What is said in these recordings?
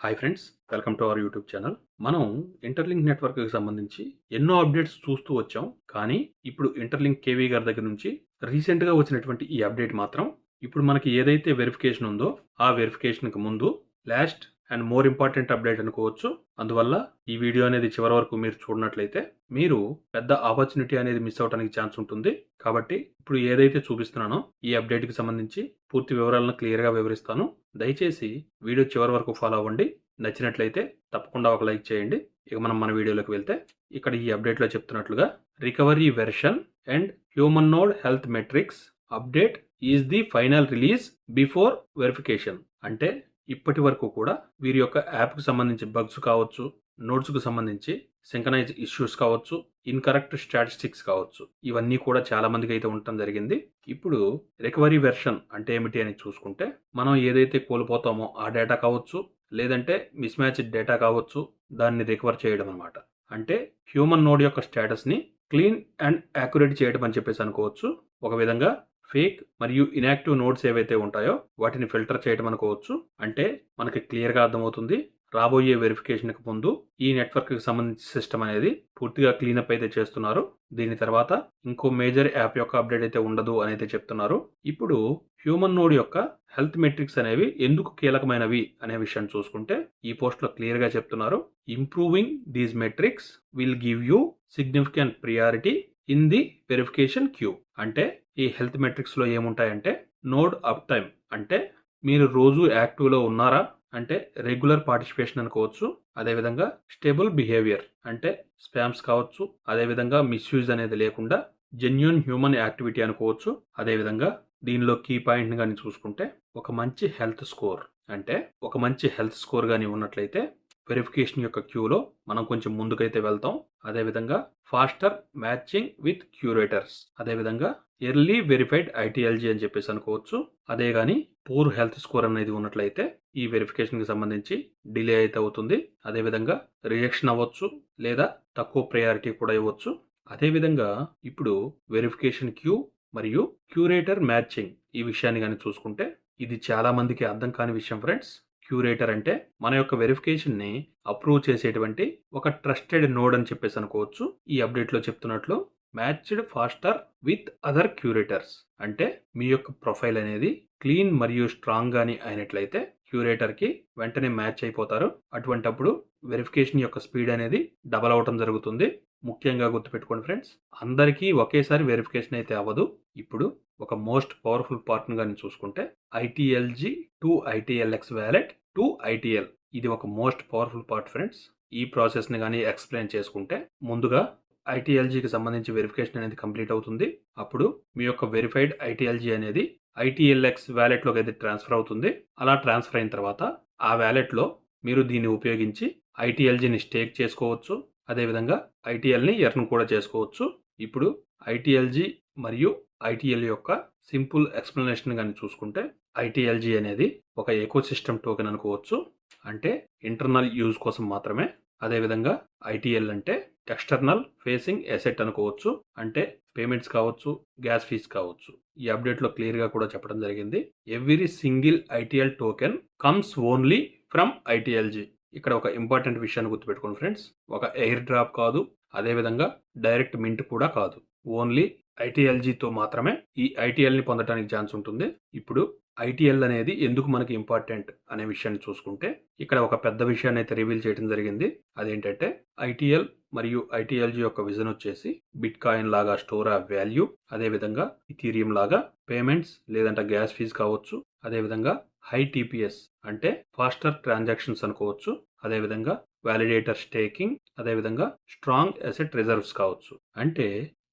Hi friends welcome to our YouTube channel. మనం interlink నెట్వర్క్కి సంబంధించి ఎన్నో అప్డేట్స్ చూస్తూ వచ్చాం కానీ ఇప్పుడు ఇంటర్లింక్ కేవీ గారి దగ్గర నుంచి రీసెంట్గా వచ్చినటువంటి ఈ అప్డేట్ మాత్రం ఇప్పుడు మనకి ఏదైతే వెరిఫికేషన్ ఉందో ఆ వెరిఫికేషన్కి ముందు last and more important update అనుకోవచ్చు. అందువల్ల ఈ వీడియో అనేది చివరి వరకు మీరు చూడనట్లయితే మీరు పెద్ద ఆపర్చునిటీ అనేది మిస్ అవడానికి ఛాన్స్ ఉంటుంది. కాబట్టి ఇప్పుడు ఏదైతే చూపిస్తున్నానో ఈ అప్డేట్కి సంబంధించి పూర్తి వివరాలను క్లియర్గా వివరిస్తాను. దయచేసి వీడియో చివరి వరకు ఫాలో అవ్వండి. నచ్చినట్లయితే తప్పకుండా ఒక లైక్ చేయండి. ఇక మనం మన వీడియోలోకి వెళ్తే ఇక్కడ ఈ అప్డేట్లో చెప్తున్నట్లుగా recovery version and human node health metrics update is the final release before verification. అంటే ఇప్పటి వరకు కూడా వీరి యొక్క యాప్కి సంబంధించి బగ్స్ కావచ్చు నోట్స్కు సంబంధించి సింకనైజ్ ఇష్యూస్ కావచ్చు ఇన్కరెక్ట్ స్టాటిస్టిక్స్ కావచ్చు. ఇవన్నీ కూడా చాలా మందికి అయితే ఉండటం జరిగింది. ఇప్పుడు రికవరీ వెర్షన్ అంటే ఏమిటి అని చూసుకుంటే మనం ఏదైతే కోల్పోతామో ఆ డేటా కావచ్చు లేదంటే మిస్ మ్యాచ్ డేటా కావచ్చు దాన్ని రికవర్ చేయడం అనమాట అంటే హ్యూమన్ నోడ్ యొక్క స్టేటస్ని క్లీన్ అండ్ యాక్యురేట్ చేయడం అని చెప్పేసి అనుకోవచ్చు. ఒక విధంగా ఫేక్ మరియు ఇనాక్టివ్ నోట్స్ ఏవైతే ఉంటాయో వాటిని ఫిల్టర్ చేయడం అనుకోవచ్చు. అంటే మనకి క్లియర్గా అర్థమవుతుంది. రాబోయే వెరిఫికేషన్కి ముందు ఈ నెట్వర్క్కి సంబంధించిన సిస్టమ్ అనేది పూర్తిగా క్లీనప్ అయితే చేస్తున్నారు. దీని తర్వాత ఇంకో మేజర్ యాప్ యొక్క అప్డేట్ అయితే ఉండదు అని అయితే చెప్తున్నారు. ఇప్పుడు హ్యూమన్ నోడ్ యొక్క హెల్త్ మెట్రిక్స్ అనేవి ఎందుకు కీలకమైనవి అనే విషయాన్ని చూసుకుంటే ఈ పోస్ట్లో క్లియర్గా చెప్తున్నారు. Improving these metrics will give you significant priority in the verification queue. అంటే ఈ హెల్త్ మెట్రిక్స్లో ఏముంటాయంటే నోడ్ అప్ టైమ్. అంటే మీరు రోజు యాక్టివ్లో ఉన్నారా? అంటే రెగ్యులర్ పార్టిసిపేషన్ అనుకోవచ్చు. అదేవిధంగా స్టేబుల్ బిహేవియర్. అంటే స్పామ్స్ కావచ్చు. అదేవిధంగా మిస్యూజ్ అనేది లేకుండా జెన్యున్ హ్యూమన్ యాక్టివిటీ అనుకోవచ్చు. అదేవిధంగా దీనిలో కీ పాయింట్ని కానీ చూసుకుంటే ఒక మంచి హెల్త్ స్కోర్. అంటే ఒక మంచి హెల్త్ స్కోర్ కానీ ఉన్నట్లయితే వెరిఫికేషన్ యొక్క క్యూలో మనం కొంచెం ముందుకైతే వెళ్తాం. అదేవిధంగా ఫాస్టర్ మ్యాచింగ్ విత్ క్యూరేటర్స్ అదేవిధంగా ఎర్లీ వెరిఫైడ్ ఐటీఎల్జీ అని చెప్పేసి అనుకోవచ్చు. అదే కానీ పూర్ హెల్త్ స్కోర్ అనేది ఉన్నట్లయితే ఈ వెరిఫికేషన్కి సంబంధించి డిలే అయితే అవుతుంది. అదేవిధంగా రిజెక్షన్ అవ్వచ్చు లేదా తక్కువ ప్రయారిటీ కూడా ఇవ్వచ్చు. అదేవిధంగా ఇప్పుడు వెరిఫికేషన్ క్యూ మరియు క్యూరేటర్ మ్యాచింగ్ ఈ విషయాన్ని కానీ చూసుకుంటే ఇది చాలా మందికి అర్థం కాని విషయం ఫ్రెండ్స్ క్యూరేటర్ అంటే మన యొక్క వెరిఫికేషన్ని అప్రూవ్ చేసేటువంటి ఒక ట్రస్టెడ్ నోడ్ అని చెప్పేసి అనుకోవచ్చు. ఈ అప్డేట్లో చెప్తున్నట్లు matched faster with other curators. అంటే మీ యొక్క ప్రొఫైల్ అనేది క్లీన్ మరియు స్ట్రాంగ్ గాని అయినట్లయితే క్యూరేటర్కి వెంటనే మ్యాచ్ అయిపోతారు. అటువంటప్పుడు వెరిఫికేషన్ యొక్క స్పీడ్ అనేది డబల్ అవటం జరుగుతుంది. ముఖ్యంగా గుర్తుపెట్టుకోండి ఫ్రెండ్స్ అందరికీ ఒకేసారి వెరిఫికేషన్ అయితే అవ్వదు. ఇప్పుడు ఒక మోస్ట్ పవర్ఫుల్ పార్ట్నర్ కానీ చూసుకుంటే ITLG to ITLX wallet to ITL. ఇది ఒక మోస్ట్ పవర్ఫుల్ పార్ట్ ఫ్రెండ్స్. ఈ ప్రాసెస్ని కానీ ఎక్స్ప్లెయిన్ చేసుకుంటే ముందుగా ఐటీఎల్జీకి సంబంధించి వెరిఫికేషన్ అనేది కంప్లీట్ అవుతుంది. అప్పుడు మీ యొక్క వెరిఫైడ్ ఐటీఎల్జీ అనేది ఐటీఎల్ఎక్స్ వ్యాలెట్లోకి అయితే ట్రాన్స్ఫర్ అవుతుంది. అలా ట్రాన్స్ఫర్ అయిన తర్వాత ఆ వ్యాలెట్లో మీరు దీన్ని ఉపయోగించి ఐటీఎల్జీని స్టేక్ చేసుకోవచ్చు. అదేవిధంగా ఐటీఎల్ని ఎర్న్ కూడా చేసుకోవచ్చు. ఇప్పుడు ఐటీఎల్జీ మరియు ఐటీఎల్ యొక్క సింపుల్ ఎక్స్ప్లెనేషన్ కానీ చూసుకుంటే ఐటీఎల్జీ అనేది ఒక ఎకో సిస్టమ్ టోకెన్ అనుకోవచ్చు. అంటే ఇంటర్నల్ యూజ్ కోసం మాత్రమే. అదేవిధంగా ఐటీఎల్ అంటే ఎక్స్టర్నల్ ఫేసింగ్ ఎసెట్ అనుకోవచ్చు. అంటే పేమెంట్స్ కావచ్చు గ్యాస్ ఫీజ్ కావచ్చు. ఈ అప్డేట్లో క్లియర్గా కూడా చెప్పడం జరిగింది. Every single ITL token comes only from ITLG. ఇక్కడ ఒక ఇంపార్టెంట్ విషయాన్ని గుర్తుపెట్టుకోండి ఫ్రెండ్స్. ఒక ఎయిర్ డ్రాప్ కాదు. అదేవిధంగా డైరెక్ట్ మింట్ కూడా కాదు. ఓన్లీ ఐటీఎల్జీతో మాత్రమే ఈ ఐటీఎల్ని పొందడానికి ఛాన్స్ ఉంటుంది. ఇప్పుడు ఐటీఎల్ అనేది ఎందుకు మనకి ఇంపార్టెంట్ అనే విషయాన్ని చూసుకుంటే ఇక్కడ ఒక పెద్ద విషయాన్ని అయితే రివీల్ చేయడం జరిగింది. అదేంటంటే ఐటీఎల్ మరియు ఐటీఎల్జీ యొక్క విజన్ వచ్చేసి బిట్ కాయిన్ లాగా స్టోర్ ఆఫ్ వాల్యూ అదేవిధంగా ఇథీరియం లాగా పేమెంట్స్ లేదంటే గ్యాస్ ఫీజ్ కావచ్చు అదేవిధంగా హై టీపీఎస్ అంటే ఫాస్టర్ ట్రాన్సాక్షన్స్ అనుకోవచ్చు అదేవిధంగా వ్యాలిడేటర్ స్టేకింగ్ అదేవిధంగా స్ట్రాంగ్ అసెట్ రిజర్వ్స్ కావచ్చు. అంటే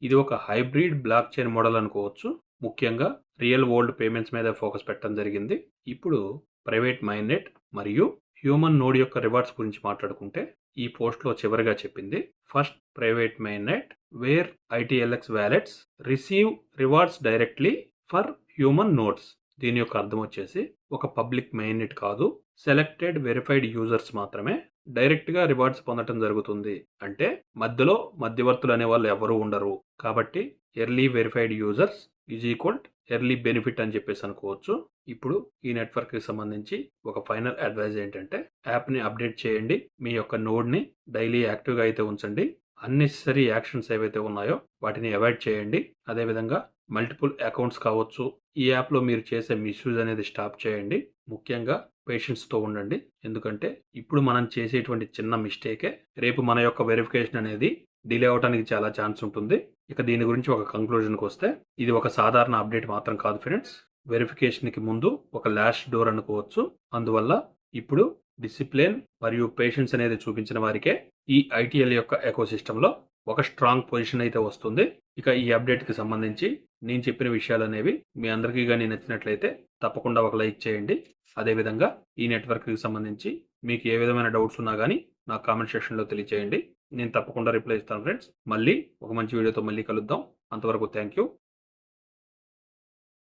ఇది ఒక హైబ్రిడ్ బ్లాక్ చైన్ మోడల్ అనుకోవచ్చు ముఖ్యంగా రియల్ వరల్డ్ పేమెంట్స్ మీద ఫోకస్ పెట్టడం జరిగింది. ఇప్పుడు ప్రైవేట్ మైనెట్ మరియు హ్యూమన్ నోడ్ యొక్క రివార్డ్స్ గురించి మాట్లాడుకుంటే ఈ పోస్ట్లో చివరిగా చెప్పింది first private mainnet where ITLX wallets receive rewards directly for human nodes దీని యొక్క అర్థం వచ్చేసి ఒక పబ్లిక్ మెయిన్నెట్ కాదు సెలెక్టెడ్ వెరిఫైడ్ యూజర్స్ మాత్రమే డైరెక్ట్గా రివార్డ్స్ పొందటం జరుగుతుంది. అంటే మధ్యలో మధ్యవర్తులు అనే వాళ్ళు ఎవరు ఉండరు. కాబట్టి early verified users is equal early benefit అని చెప్పేసి అనుకోవచ్చు. ఇప్పుడు ఈ నెట్వర్క్కి సంబంధించి ఒక ఫైనల్ అడ్వైజ్ ఏంటంటే యాప్ని అప్డేట్ చేయండి. మీ యొక్క నోడ్ని డైలీ యాక్టివ్గా అయితే ఉంచండి. అన్నెసరీ యాక్షన్స్ ఏవైతే ఉన్నాయో వాటిని అవాయిడ్ చేయండి. అదేవిధంగా మల్టిపుల్ అకౌంట్స్ కావచ్చు ఈ యాప్లో మీరు చేసే మిస్యూజ్ అనేది స్టాప్ చేయండి. ముఖ్యంగా పేషెన్స్తో ఉండండి. ఎందుకంటే ఇప్పుడు మనం చేసేటువంటి చిన్న మిస్టేకే రేపు మన యొక్క వెరిఫికేషన్ అనేది డిలే అవడానికి చాలా ఛాన్స్ ఉంటుంది. ఇక దీని గురించి ఒక కంక్లూజన్కి వస్తే ఇది ఒక సాధారణ అప్డేట్ మాత్రం కాదు ఫ్రెండ్స్. వెరిఫికేషన్కి ముందు ఒక లాస్ట్ డోర్ అనుకోవచ్చు. అందువల్ల ఇప్పుడు డిసిప్లిన్ మరియు పేషెన్స్ అనేది చూపించిన వారికే ఈ ఐటీఎల్ యొక్క ఎకోసిస్టంలో ఒక స్ట్రాంగ్ పొజిషన్ అయితే వస్తుంది. ఇక ఈ అప్డేట్కి సంబంధించి నేను చెప్పిన విషయాలు అనేవి మీ అందరికీ కానీ నచ్చినట్లయితే తప్పకుండా ఒక లైక్ చేయండి. అదేవిధంగా ఈ నెట్వర్క్కి సంబంధించి మీకు ఏ విధమైన డౌట్స్ ఉన్నా కానీ నాకు కామెంట్ సెక్షన్లో తెలియచేయండి. నేను తప్పకుండా రిప్లై ఇస్తాను ఫ్రెండ్స్ మళ్ళీ ఒక మంచి వీడియోతో మళ్ళీ కలుద్దాం. అంతవరకు థ్యాంక్ యూ